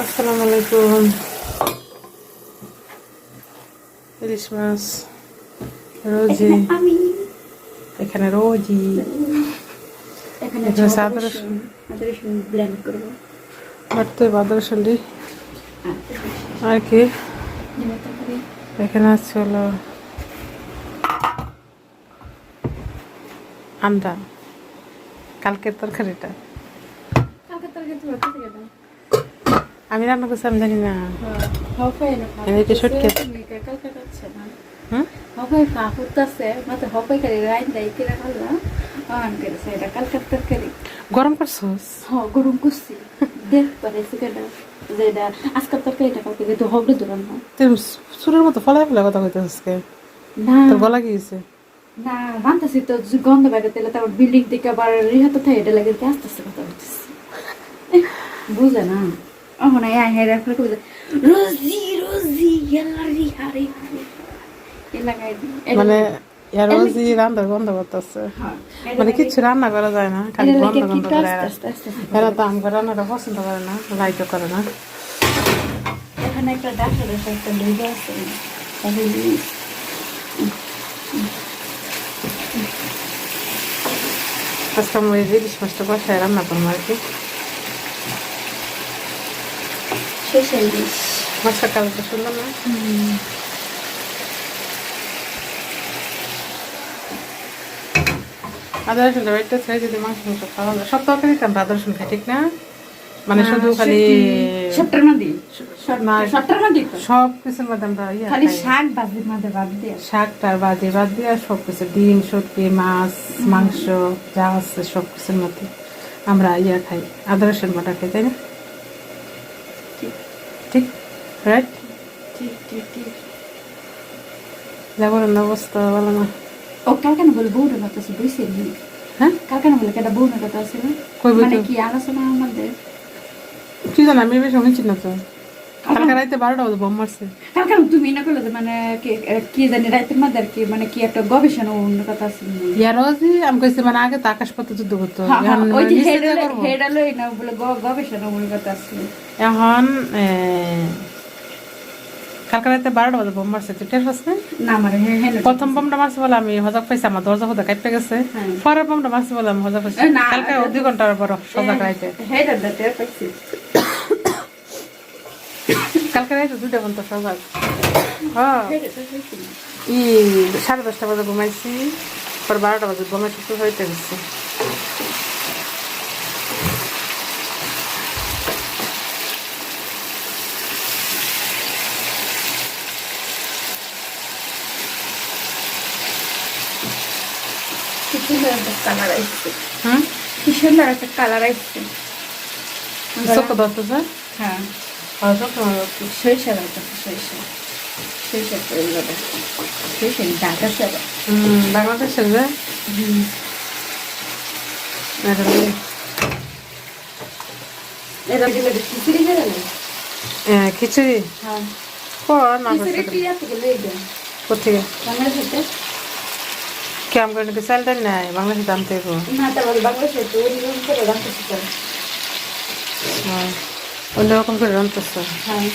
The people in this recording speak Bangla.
আসসালামু আলাইকুম ইলিশ মাছ রোজি এখানে রোজি এখানে রসুন আদা রসুন ব্লেন্ড করব। বাড়তে বাদর সন্ডি আর কি এখানে আছে হলো আন্ডা কালকের তরকারিটা কালকে তরকারি তো রতে থেকে দাও আমি রান্না করছি আমি জানি না। এনে কি শুটকি? কালকে হুম? ফা করে রাইন দেয় কিরা তরকারি। গরম করছোস? হ গরম করছি। দেখ পারে সেটা যেটা আজকাল তরকারিটা কালকে কিন্তু হবে দূরান না তুই সুরের মতো ফলাই কথা কইতে আজকে। না। তোর গলা গিয়েছে না মানতেছি তো গন্ধ বাইরে তেলে তারপর বিল্ডিং থেকে আবার রিহাতে থাকে এটা লাগে আস্তে আস্তে কথা বলতেছি বুঝে না? এখন এই আই হেরে কইছে রোজি রোজি লাগাই দি মানে ইয়ার রোজি রান্নার গন্ধ করতেছে। মানে কিছু রান্না করা যায় না খালি গন্ধ গন্ধ করে এরা তো আমাকে রান্নাটা পছন্দ করে না লাইটও করে না। এখানে একটা ডাক্তার আছে একটা লেগে আছে। আজকে আমি ইলিশ মাছটা বসায় রান্না করব আর কি। শেষ ইলিশ মাছটা সুন্দর না। আদা রসুনটা বাড়িতে ছেড়ে যদি মাংস মাংস খাওয়া যায়। সব তরকারি তো আমরা আদা রসুন খাই ঠিক না? মানে শুধু খালি সবটার মধ্যে সবটার মধ্যে সব কিছুর মধ্যে আমরা ইয়ে খালি শাক বাজির মধ্যে বাদ দিয়ে। শাকটার বাদে বাদ দিয়ে সব কিছু ডিম সবজি মাছ মাংস যা আছে সব কিছুর মধ্যে আমরা ইয়া খাই আদা রসুন বাটা খাই তাই না? ঠিক রাইট ঠিক ঠিক ঠিক যাবার অবস্থা ভালো না ও কালকে কেন বলে বউরের কথা বুঝছি হ্যাঁ কাল কেন বলে কেটা বউরের কথা আছে না মানে কি আলোচনা আমাদের কি জানো আমি বেশ শুনেছি না তো কালকে রাইতে বারোটা বাজে বোম মারছে। কালকে তুমি না করলে মানে কি- কি জানি রাইতের মধ্যে আর কি মানে কি একটা গবেষণা অন্য কথা আছে নি? আমি কইছি মানে আগে তো আকাশপথে যুদ্ধ করতো। হ্যাঁ, হ্যাঁ, এখন ওই যে নিচে হেড দিয়ে হলো- করব। হেড হলোই না বলে গ- গবেষণা অন্য কথা আছে। এখন কালকে রাতে বারোটা বাজে বোম মারছে। তুই টের পাস না? না আমার হ্যাঁ হ্যাঁ প্রথম বোমটা মারছে বলে আমি হজক পাইছি আমার দরজা ফদা কাইপে গেছে। হ্যাঁ। পরের বোমটা মারছে বলে আমি হজক পাইছি। কালকে দুই ঘণ্টার পর সজাগ রাইতে। টের পাইছি। কালকে রাইতে দুইটা সজাগ হ্যাঁ। ই সাড়ে দশটা বাজে ঘুমাইছি পর বারোটা বাজে ঘুমাইছি তো হইতে গেছে কি সুন্দর একটা কালার আসছে হুম? কি সুন্দর একটা কালার আসছে চোখ দশটা হ্যাঁ। চোখ সরিষা সরিষা দাগ আছে আবার বাংলাদেশের যে খিচুড়ি খিচুড়ি হ্যাঁ খিচুড়ি বাংলাদেশে কেমন করে নাকি নাই বাংলাদেশে দাম থেকে বাংলাদেশে অন্যরকম করে রান্তেছ হ্যাঁ।